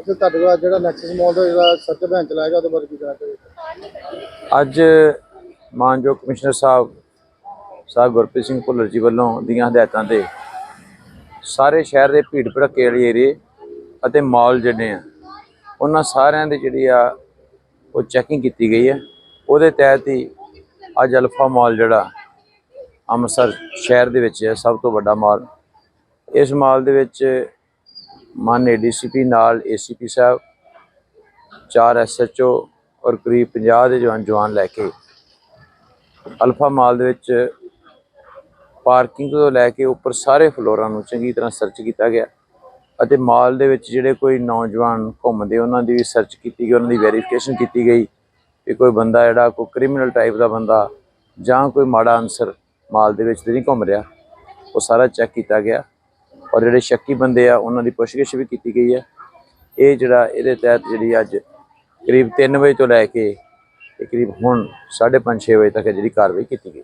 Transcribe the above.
ਅੱਛਾ, ਤੁਹਾਡੇ ਕੋਲ ਅੱਜ ਜਿਹੜਾ ਨੈਕਸਸ ਮਾਲ ਦਾ ਜਿਹੜਾ ਸਰਚ ਅਭਿਆਨ ਚਲਾਇਆ ਉਹਦੇ ਬਾਰੇ ਕੀ ਕਹਿਣਾ ਚਾਹੋਗੇ? ਅੱਜ ਮਾਨਯੋਗ ਕਮਿਸ਼ਨਰ ਸਾਹਿਬ ਸਾਹਿਬ ਗੁਰਪ੍ਰੀਤ ਸਿੰਘ ਭੁੱਲਰ ਜੀ ਵੱਲੋਂ ਦੀਆਂ ਹਦਾਇਤਾਂ ਤੇ ਸਾਰੇ ਸ਼ਹਿਰ ਦੇ ਭੀੜ ਭੜੱਕੇ ਵਾਲੇ ਏਰੀਏ ਅਤੇ ਮਾਲ ਜਿਹੜੇ ਆ, ਉਹਨਾਂ ਸਾਰਿਆਂ ਦੇ ਜਿਹੜੀ ਆ, ਉਹ ਚੈਕਿੰਗ ਕੀਤੀ ਗਈ ਹੈ। ਉਹਦੇ ਤਹਿਤ ਹੀ ਅੱਜ ਅਲਫਾ ਮਾਲ ਜਿਹੜਾ ਅੰਮ੍ਰਿਤਸਰ ਸ਼ਹਿਰ ਦੇ ਵਿੱਚ ਹੈ, ਸਭ ਤੋਂ ਵੱਡਾ ਮਾਲ। ਇਸ ਮਾਲ ਦੇ ਵਿੱਚ ਮਾਨਯ ਡੀਸੀਪੀ ਨਾਲ ਏਸੀਪੀ ਸਾਹਿਬ, ਚਾਰ ਐਸਐਚਓ ਔਰ ਕਰੀਬ 50 ਦੇ ਜਵਾਨ ਜਵਾਨ ਲੈ ਕੇ ਅਲਫਾ ਮਾਲ ਦੇ ਵਿੱਚ ਪਾਰਕਿੰਗ ਤੋਂ ਲੈ ਕੇ ਉੱਪਰ ਸਾਰੇ ਫਲੋਰਾਂ ਨੂੰ ਚੰਗੀ ਤਰ੍ਹਾਂ ਸਰਚ ਕੀਤਾ ਗਿਆ ਅਤੇ ਮਾਲ ਦੇ ਵਿੱਚ ਜਿਹੜੇ ਕੋਈ ਨੌਜਵਾਨ ਘੁੰਮਦੇ, ਉਹਨਾਂ ਦੀ ਵੀ ਸਰਚ ਕੀਤੀ ਗਈ, ਉਹਨਾਂ ਦੀ ਵੈਰੀਫਿਕੇਸ਼ਨ ਕੀਤੀ ਗਈ ਕਿ ਕੋਈ ਬੰਦਾ ਜਿਹੜਾ, ਕੋਈ ਕ੍ਰਿਮੀਨਲ ਟਾਈਪ ਦਾ ਬੰਦਾ ਜਾਂ ਕੋਈ ਮਾੜਾ ਅਨਸਰ ਮਾਲ ਦੇ ਵਿੱਚ ਤੇ ਨਹੀਂ ਘੁੰਮ ਰਿਹਾ। ਉਹ ਸਾਰਾ ਚੈੱਕ ਕੀਤਾ ਗਿਆ। ਔਰ ਜਿਹੜੇ ਸ਼ੱਕੀ ਬੰਦੇ ਆ, ਉਹਨਾਂ ਦੀ ਪੁੱਛਗਿੱਛ ਵੀ ਕੀਤੀ ਗਈ ਹੈ। ਇਹ ਜਿਹੜਾ ਇਹਦੇ ਤਹਿਤ ਜਿਹੜੀ ਅੱਜ ਕਰੀਬ 3 ਵਜੇ ਤੋਂ ਲੈ ਕੇ ਤੇ ਕਰੀਬ ਹੁਣ 5:30 6 ਵਜੇ ਤੱਕ ਜਿਹੜੀ ਕਾਰਵਾਈ ਕੀਤੀ ਗਈ।